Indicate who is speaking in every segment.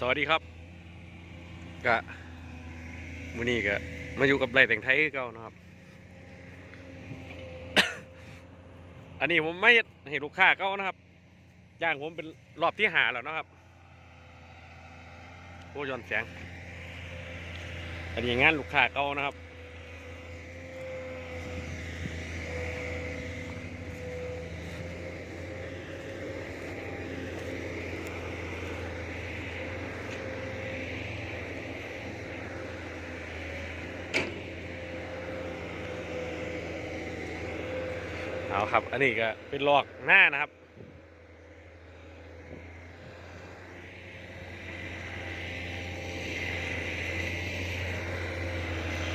Speaker 1: สวัสดีครับกะมือนี้กะมาอยู่กับไรแต่งไทยคือเก่านะครับ อันนี้ผมไม่เห็นลูกค้าเก่านะครับย่างผมเป็นรอบที่หาแล้วนะครับโอ้ย้อนแสงอันนี้งานลูกค้าเก่านะครับ เอาครับ อันนี้ก็เป็นลอกหน้านะครับ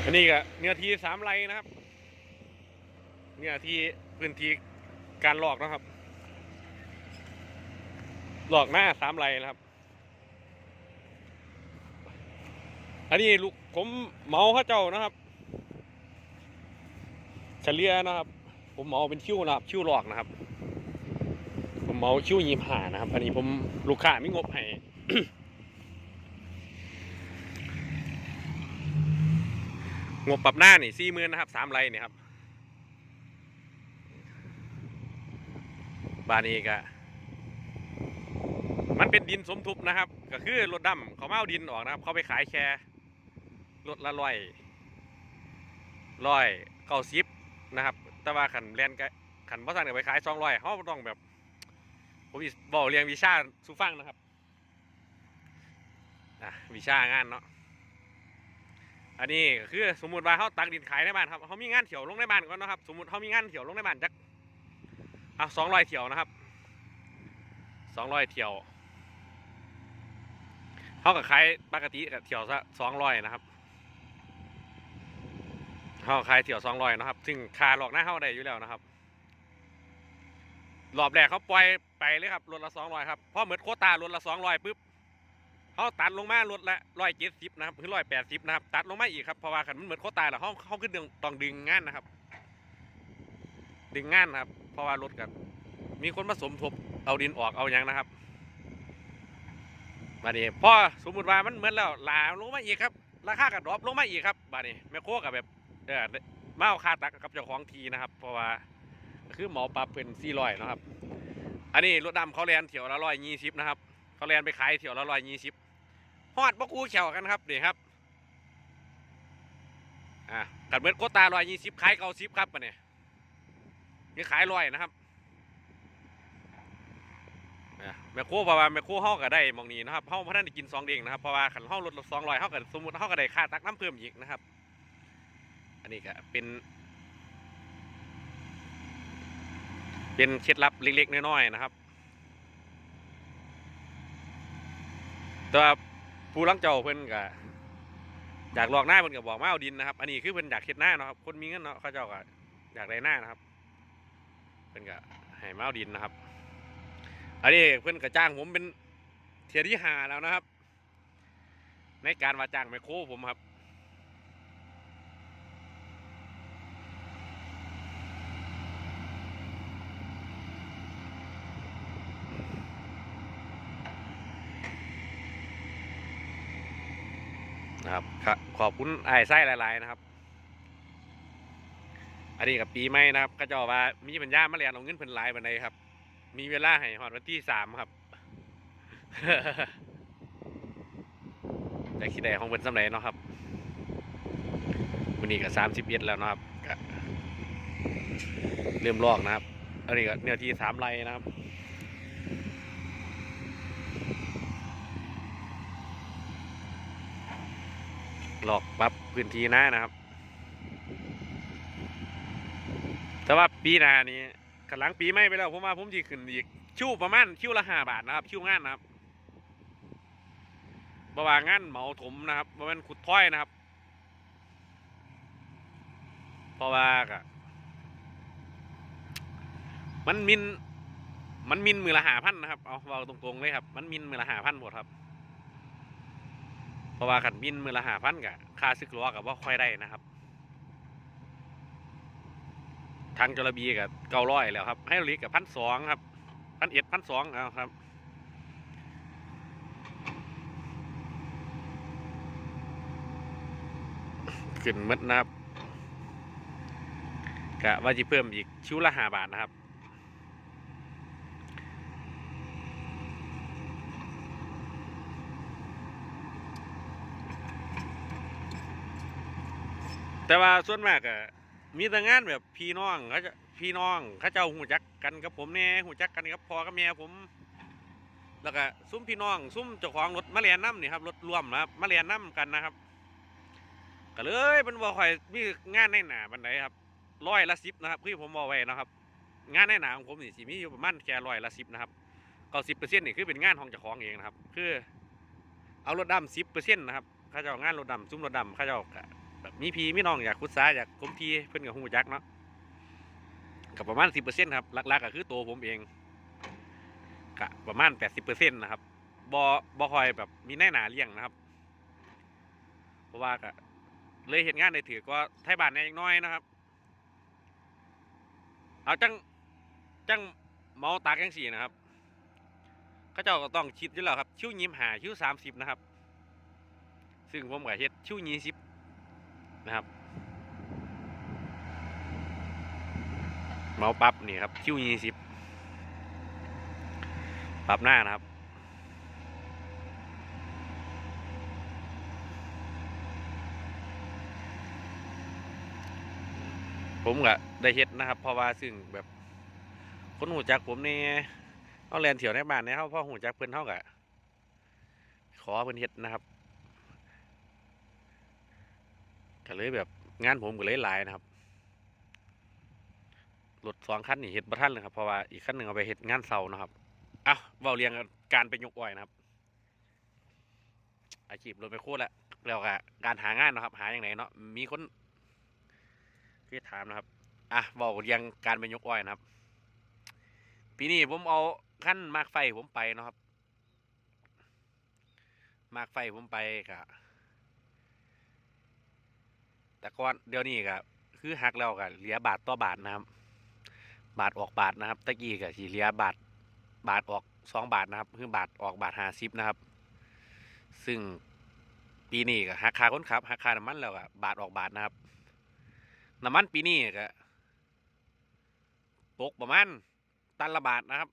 Speaker 1: อันนี้ก็เนื้อที่สามไรนะครับ เนื้อที่พื้นที่การหลอกนะครับหลอกหน้าสามไรนะครับ อันนี้ลูกผมเมาข้าเจ้านะครับเฉลี่ยนะครับ ผมเมาเป็นคิวนะครับคิวหลอกนะครับ ผมเมาคิวยีมหานะครับ อันนี้ผมลูกค้าไม่งบให้งบปรับหน้านี่สี่หมื่นนะครับสามไรเนี่ยครับบานนี้ก็มันเป็นดินสมทบนะครับ ก็คือรถดำเขามาเอาดินออกนะครับ เขาไปขายแค่รถละร้อยร้อยเก้าสิบนะครับ แต่ว่าขันแลนกะขันพ่อสั่งเดี๋ยวไปขายสองร้อยเขาต้องแบบผมบอกเรียงวิชาสูฟังนะครับอะวิชางานเนาะอันนี้ก็คือสมมติว่าเขาตักดินขายในบ้านครับเขามีงานเถี่ยวลงในบ้านก่อนนะครับ สมมติเขามีงานเถี่ยวลงในบ้านจักอะสองร้อยเถี่ยวนะครับสองร้อยเถี่ยวเขากับขายปกติกับเถี่ยวซะสองร้อยนะครับ เขาขายเถี่ยวสองร้อยนะครับ ซึ่งคาหลอกหน้าเขาได้อยู่แล้วนะครับรอบแรกเขาปล่อยไปเลยครับรถละสองร้อยครับพอเหมือนโคตารถละสองร้อยปุ๊บเขาตัดลงมารถละร้อยเจ็ดสิบนะครับถึงร้อยแปดสิบนะครับ ตัดลงมาอีกครับเพราะว่าขันมันเหมือนโคตาแล้วเขาเขาขึ้นต้องดึงงานนะครับ ดึงงานนะครับ เพราะว่ารถกันมีคนมาสมทบเอาดินออกเอาอย่างนะครับบาดนี้พอสมมติว่ามันเหมือนแล้วลาลงมาอีกครับ ราคากับดรอปลงมาอีกครับบาดนี้แม่โคกับแบบ เออมาเอาค่าตักกับเจ้าของทีนะครับ เพราะว่าคือหมอปรับเป็นสี่ร้อยนะครับ อันนี้รถดำเขาแลนเที่ยวละร้อยยี่สิบนะครับเขาแลนไปขายเที่ยวละร้อยยี่สิบฮอดบกูเขียวกันครับนี่ครับอ่ากัดเมื่อโกตาร้อยยี่สิบขายเก้าสิบครับปะเนี่ยนี่ขายร้อยนะครับแม่โคเพราะว่าแม่โคเฮาก็ได้มองนี้นะครับเฮาพท่านได้กินสองเด้งนะครับเพราะว่าขันเฮารถสองร้อยเฮาก็สมมติเฮาก็ได้ค่าตักน้ำเพิ่มอีกนะครับ อันนี้ก็เป็น เป็นเคล็ดลับเล็กๆน้อยๆนะครับ แต่ว่าผู้ลังเจ้าเพิ่นก็อยากลอกหน้าเพิ่นก็บอกมาเอาดินนะครับ อันนี้คือเพิ่นอยากเฮ็ดหน้าเนาะครับ คนมีเงินเนาะเขาเจ้าก็อยากได้หน้านะครับ เพิ่นก็ให้มาเอาดินนะครับ อันนี้เพิ่นก็จ้างผมเป็นเทียที่หาแล้วนะครับ ในการว่าจ้างไมโครผมครับ นะครับขอบคุณไอ้ไส้หลาย ๆ นะครับ อันนี้กับปีใหม่นะครับ ก็จะบอกว่ามีปัญญามาเรียนเอาเงินเพิ่นหลายบันไดครับ มีเวลาให้หอดวันที่สามครับแต่คิดได้ของเพิ่นสำเร็จเนาะครับวันนี้ก็สามสิบเอ็ดแล้วนะครับเริ่มลอกนะครับ อันนี้ก็เนื้อที่สามไร่นะครับ หลอกปรับพื้นที่หน้านะครับ แต่ว่าปีหน้านี้กำลังปีใหม่ไปแล้วผมว่าผมจะขึ้นอีกคิวประมาณคิวละห้าบาทนะครับคิวงานนะครับบว่างานเหมาถมนะครับบ่แมันขุดถ้อยนะครับเพราะว่าก็มันมินมันมินมือละหาพันนะครับเอาเอาตรงๆเลยครับ มันมินมือละหาพันหมดครับ เพราะว่าขันบินมือละหาพันกับค่าซึกล้อกับว่าค่อยได้นะครับทางจระบีกับเก้าร้อยแล้วครับให้รอลิกกับพันสองครับพันเอ็ดพันสองเอาครับขึ้นมัดนะครับกะว่าจะเพิ่มอีกชิ้วละหาบาทนะครับ แต่ว่าส่วนมากอะมีแต่งานแบบพี่น้องเขาจะพี่น้องเขาเจ้าหูจักกันกับผมแน่หูจักกันกับพ่อกับแม่ผม แล้วก็ซุ้มพี่น้องซุ้มเจ้าของรถมาเรียนน้ำนี่ครับรถร่วมนะครับมาเรียนน้ำกันนะครับก็เลยเป็นบ่ค่อยมีงานในหนาบันไดครับร้อยละสิบนะครับคือผมบอกไว้นะครับ งานในหนาของผมนี่สิมีอยู่ประมาณแค่ร้อยละสิบนะครับเก้าสิบเปอร์เซ็นต์นี่คือเป็นงานของเจ้าของเองนะครับ คือ เอารถดำสิบเปอร์เซ็นต์นะครับข้าเจ้างานรถดำซุ้มรถดำข้าเจ้า แบบมีพี่มีน้องอยากคุดซ้าอยากคุมทีเพิ่อนกับหูจักเนาะกับประมาณสิบเปอร์เซ็นต์ครับหลักๆก็คือตัวผมเองกะประมาณแปดสิบเปอร์เซ็นต์นะครับบอบอคอยแบบมีแน่หนาเลี้ยงนะครับ เพราะว่ากะเลยเห็นงานในถือก็ไทยบ้านเนี่ยยังน้อยนะครับ เอาจังจังเมาตากยังสี่นะครับเขาเจ้าก็ต้องคิดอยู่แล้วครับ ชิ้วยิ้มหาชิ้วสามสิบนะครับ ซึ่งผมกับเฮ็ดชิ้วยี่สิบ นะครับ เมาปั๊บนี่ครับชิวยี่สิบปรับหน้านะครับผมก็ได้เฮ็ดนะครับ เพราะว่าซึ่งแบบคนหูจักผมนี่เอาแลนเที่ยวในบ้านเนี่ยเขาพ่อหูจักเพิ่นเท่ากับขอเพิ่นเฮ็ดนะครับ ก็เลยแบบงานผมก็เลยหลายนะครับรถสองคันนี่เฮ็ดบ่ทันเลยครับเพราะว่าอีกคันหนึ่งเอาไปเฮ็ดงานเสานะครับอะเว้าเรียงการไปยกอ้อยนะครับ อาชีพรถไปโคตรล้วแล้วก็การหางานนะครับ หาอย่างไหนเนาะมีคนคือถามนะครับอะบอกเรียงการเป็นยกอ้อยนะครับ ปีนี้ผมเอาขั้นมากไฟผมไปนะครับ มากไฟผมไปกะ แต่ก่อนเดี๋ยวนี้กะคือหักแล้วกะเหลือบาทต่อบาทนะครับ บาทออกบาทนะครับ ตะกี้กะสีเหลือบาทบาทออกสองบาทนะครับ คือบาทออกบาทห้าสิบนะครับ ซึ่งปีนี้กะหักค่าคนขับหักค่าน้ำมันแล้วกะบาทออกบาทนะครับน้ำมันปีนี้ก็ตกประมาณตันละบาทนะครับ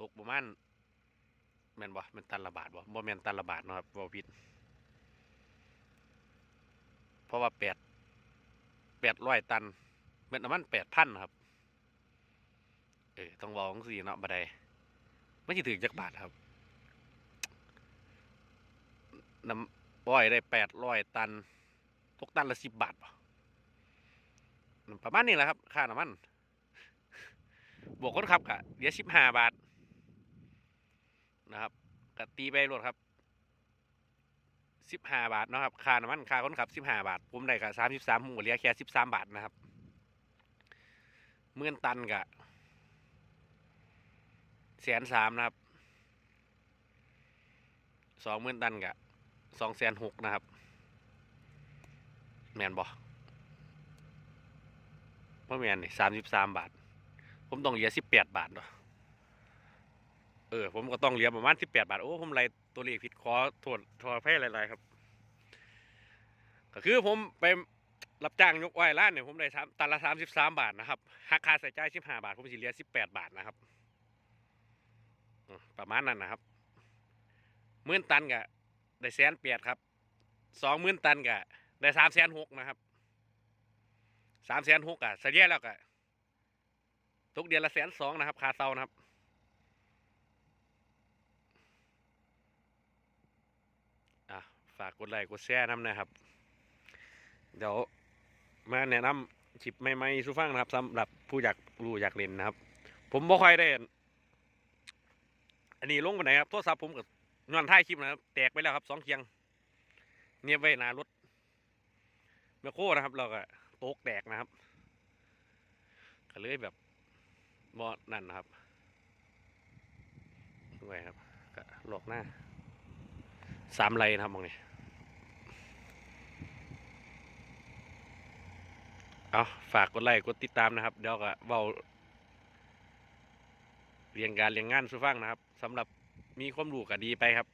Speaker 1: ตกประมาณ แม่นบ่ม่นตันละบาทบ่บ่แม่นตันละบาทเนะครับบ่ผิดเพราะว่าแปดแปดร้อยตันแม่นน้ำมันแปดพันครับ เออต้องบอกจังสี่เนาะบัดใดไม่ใช่ถึงจักบาทครับน้ำอ้อยได้แปดร้อยตัน ตกตันละสิบบาทป่ะประมาณนี้แหละครับ ค่าน้ำมัน บวกคนขับกะเดี๋ยวสิบห้าบาท นะครับกตีไปรวดครับสิบห้าบาทนะครับค่าน้ำมันค่าคนขับสิบห้าบาท ผมได้กะสามสิบสามผมก็เหลือแค่สิบสามบาทนะครับเมื่อนตันกะแสนสามนะครับสองหมื่อนตันกะสองแสนหกนะครับ แมนบอว่าแมนนี่สามสิบสามบาท ผมต้องเหลือสิบแปดบาทเนาะ เออ ผมก็ต้องเหลือประมาณสิบแปดบาท โอ้ ผมไรตัวเลขผิดขอโทษโทษให้หลายๆครับ ก็คือผมไปรับจ้างยกอ้อยร้านเนี่ยผมได้สามตันละสามสิบสามบาทนะครับหักค่าใส่ใจสิบห้าบาท ผมสิเหลือสิบแปดบาทนะครับประมาณนั้นนะครับหมื่นตันกะได้แสนเปียดครับสองหมื่นตันกะได้สามแสนหกนะครับสามแสนหกอะเสียแล้วกะทุกเดือนละแสนสองนะครับคาเซานะครับ อะ ฝากกดไลค์กดแชร์น้ำนะครับ เดี๋ยวมาแนะนำคลิปใหม่ๆสู่ฟังนะครับสำหรับผู้อยากรู้อยากเล่นนะครับ ผมบ่ค่อยได้อันนี้ลงไปไหนครับโทรศัพท์ผมกับนอนท้ายคลิปนะครับ แตกไปแล้วครับสองเคียง เนียบไว้นารถเมโคนะครับ เราก็โตกแตกนะครับก็เลยแบบบอนั่นนะครับด้วยครับก็หลอกหน้าสามไรนะครับมองนี่ เอาฝากกดไลค์กดติดตามนะครับ เดี๋ยวก็เบาเรียงการเรียงงานสุฟังนะครับสำหรับมีความรู้ก็ดีไปครับ